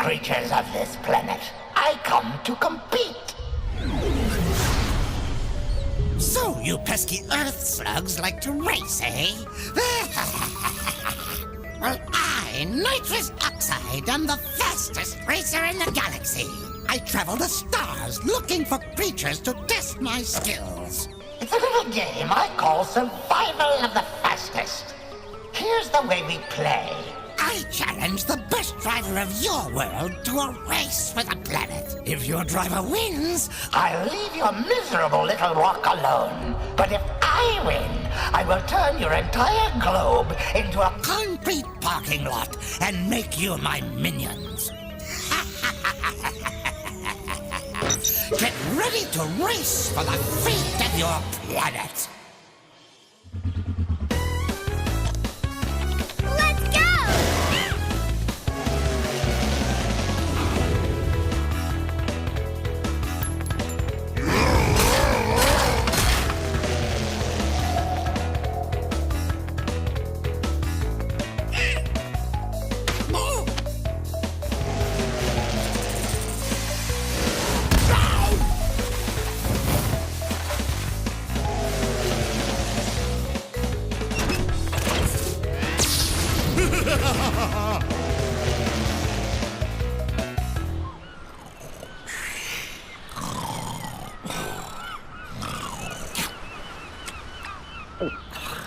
creatures of this planet. I come to compete. So you pesky earth slugs like to race, eh? well, I, nitrous oxide, am the fastest racer in the galaxy. I travel the stars looking for creatures to test my skills. It's a little game I call Survival of the Fastest. Here's the way we play. I challenge the best driver of your world to a race for the planet. If your driver wins, I'll leave your miserable little rock alone. But if I win, I will turn your entire globe into a concrete parking lot and make you my minions. Get ready to race for the fate of your planet. Oh.